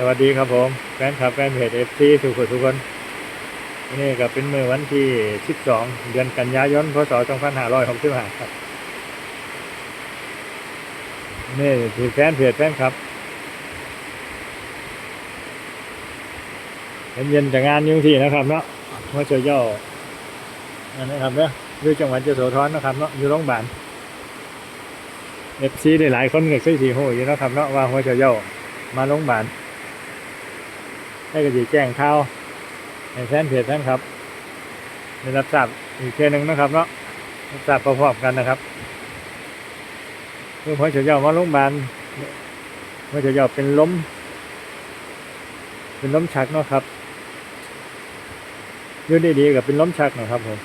สวัสดีครับผมแฟนคลับแฟนเพจเอฟซีทุกคนทุกคนนี่ก็เป็นมือวันที่ 12 เดือนกันยายน พศ 2565 ครับนี่คือแฟนเพจแฟนครับเย็นๆจากงานยุ่งที่นะครับเนาะมาเจอย่ออันนี้ครับเนาะอยู่จังหวัดยโสธรนะครับเนาะอยู่โรงพยาบาลเอฟซีได้หลายคนเก็เคยสีหูอยู่นะครับเนาะว่าหัวเจอย่อมาโรงพยาบาล ให้ก็จะแจ้งข่าวให้แฟนเพจท่านครับได้รับทราบอีกเทื่อหนึงนะครับเนาะรับทราบพร้อมๆกันนะครับเมื่อพอจะย่อมาโรงพยาบาลเมื่อจะย่อเป็นล้ม เป็นล้มชักเนาะครับยืดดีๆกับเป็นล้มชักเนาะครับผม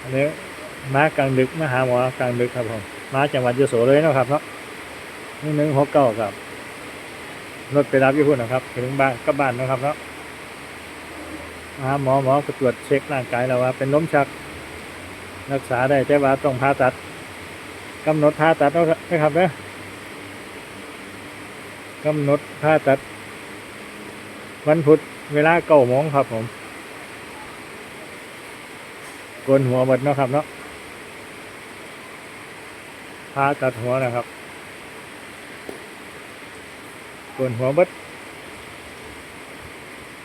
อันนี้มากลางดึกมาหาหมอกลางดึกครับผมมาจังหวัดยโสเลยเนาะครับเนาะ หนึ่งหนึ่งหกเก้าครับรถไปรับยู่พุ่นนะครับถึงบ้านก็บ้านนะครับเนาะหาหมอหมอก็ตรวจเช็คร่างกายแล้วว่า เป็นล้มชัก รักษาได้แต่ว่าต้องผ่าตัดกำหนดผ่าตัดนะครับเนะกำหนดผ่าตัด วันพุธเวลาเก้าโมงครับผมโกนหัวหมดเนาะครับเนาะผ่าตัดหัวนะครับ ปวดหัวบัด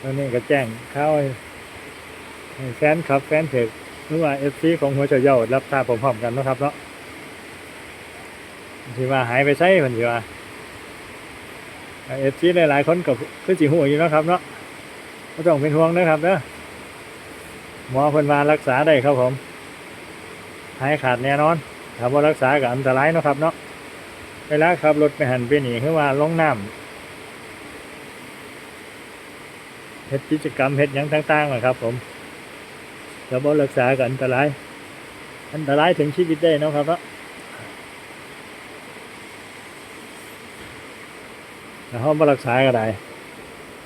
ตอนนี้ก็แจ้งเข้าให้แฟนคลับแฟนเพจหรือว่าเอฟซีของหัวเฉยเยารับทราบพร้อมๆกันนะครับเนาะที่ว่าหายไปใช่เพิ่นสิว่าเอฟซีหลายๆคนก็คือสิหูอยู่นะครับเนาะก็ต้องเป็นห่วงนะครับเนาะหมอเพิ่นมารักษาได้ครับผมหายขาดแน่นอนถ้าบ่ารักษาก็อันตรายเนาะครับเนาะเวลาขับรถไปหันไปหนีคือว่าลงน้ำ เฮ็ดกิจกรรมเฮ็ดยังต่างๆนะครับ ผมถ้าบ่รักษาก็อันตราย อันตรายถึงชีวิตได้นะครับเนาะถ้าเฮาบ่รักษาก็ได้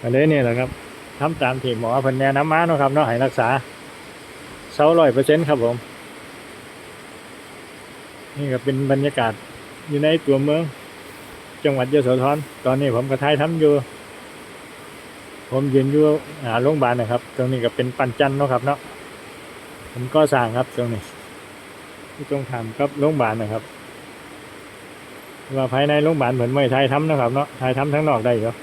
ก็เลยนี่แหละครับทำตามที่หมอพิ่นแนะนำมาเนาะครับเนาะให้รักษาเซา100%ครับผม นี่ก็เป็นบรรยากาศอยู่ในตัวเมือง จังหวัดยโสธรตอนนี้ผมก็ถ่ายทำอยู่ ผมยืนอยู่หาโรงพยาบาลนะครับ ตรงนี้ก็เป็นปันจันทน์เนาะครับเนาะผมก็สร้างครับตรงนี้ ที่ตรงทำกับโรงพยาบาลนะครับ ว่าภายในโรงพยาบาลเหมือนไม่ถ่ายทำนะครับเนาะถ่ายทำทั้งนอกได้อยู่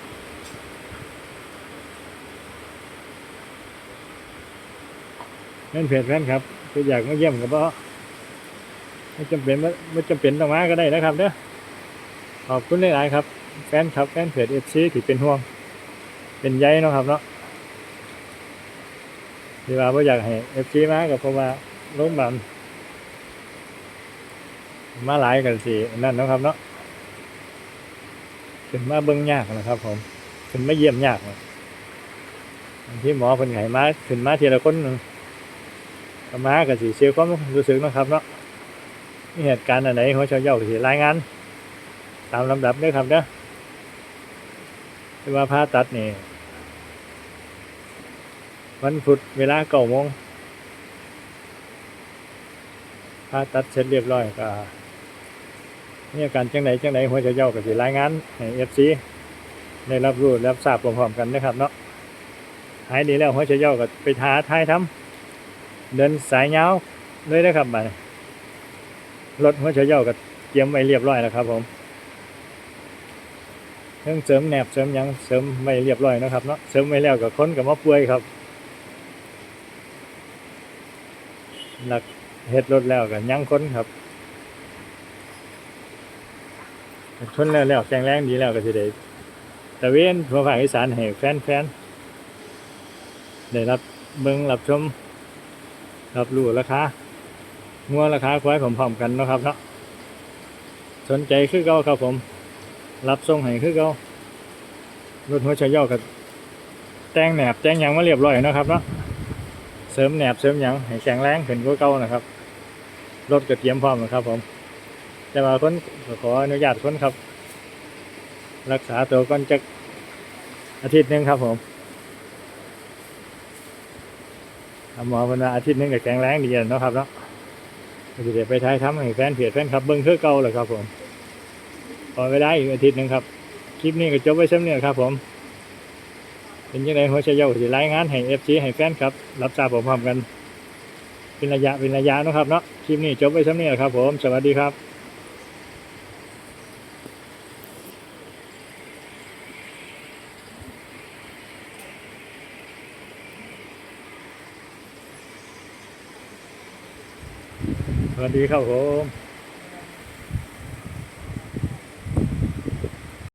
แม่นเพจแม่นครับคือยากมาเยี่ยมกับพ่ไม่จำเป็นไม่จำเป็นต้องมาก็ได้นะครับเด้อขอบคุณหลายๆครับ แฟนครับแฟนเพจเอฟซีที่เป็นห่วง เป็นใยเนาะครับเนาะที่ว่าบ่อยากให้เอฟซีมากับเพราะว่าโรงพยาบาลมาหลายกันสินั่นนะครับเนาะขึ้นมาเบิ่งยากนะครับ ผมขึ้นมาเยี่ยมยากที่หมอเพิ่นไห้มาขึ้นมาทีละคนหนึ่งมาก็สิเสียความรู้สึกนะครับเนาะมีเหตุการณ์อันไหนหัวเชาเย้าสิรายงาน ตามลำดับด้อครับเด้ อที่ว่าผ่าตัดนี่วันพุธเวลาเก้าโมงผ่าตัดเสร็จเรียบร้อยก็เนี่อาการจังไหนจังไหนหัวใจเย้าก็สิรายงานให้เอฟซีได้รับรู้รับทราบพร้อมๆกันนะครับเนาะหายดีแล้วหัวใจเย้าก็ไปทาทายทำเดินสายยาเลยนะครับบัดนี้รถหัวใจเย้าก็เตรียมไว้เรียบร้อยแล้วครับผม เรื่องเสริมแหนบเสริมยังเสริมไม่เรียบร้อยนะครับเนาะเสริมไม่แล้วกับค้นกับมาป่วยครับ หลักเฮ็ดรถแล้วกันยังค้นครับชนแล้วแล้วแข็งแรงดีแล้วก็สิได้ตะเวนทั่วภาคอีสานให้แฟนๆได้รับเบิ่งรับชมรับรู้ราคางัวราคาควายผมพร้อมๆกันนะครับเนาะสนใจคือเก่าครับผม รับส่งให้คือเก่า รถหัวชายย่อกับแต่งแหนบแต่งยังมาเรียบร้อยนะครับเนาะเสริมแหนบเสริมยังให้แข็งแรงขึ้นกว่าเก่านะครับรถก็เตรียมพร้อมนะครับ ผม แต่ว่าคนขออนุญาตคนครับ รักษาตัวก่อนจักอาทิตย์หนึงครับ ผมหมอพนาอาทิตย์หนึงก็แข็งแรงดีนะครับเนาะก็จะได้ไปท้ายทำให้แฟนเพจแฟนครับเบิ้งเคือเก่าเลยครับ ผมพอไปได้อีกอาทิตย์หนึ่งครับ ลิปนี้ก็จบไว้ซ้ำเนี่ยครับผม เป็นยังไงหัวใจเย้าสิรายงานให้เอฟซีให้แฟนครับ รับทราบพร้อมกันเป็นระยะเป็นระยะนะครับเนาะคลิปนี้จบไว้ซ้ำเนี่ยครับผม สวัสดีครับสวัสดีครับผม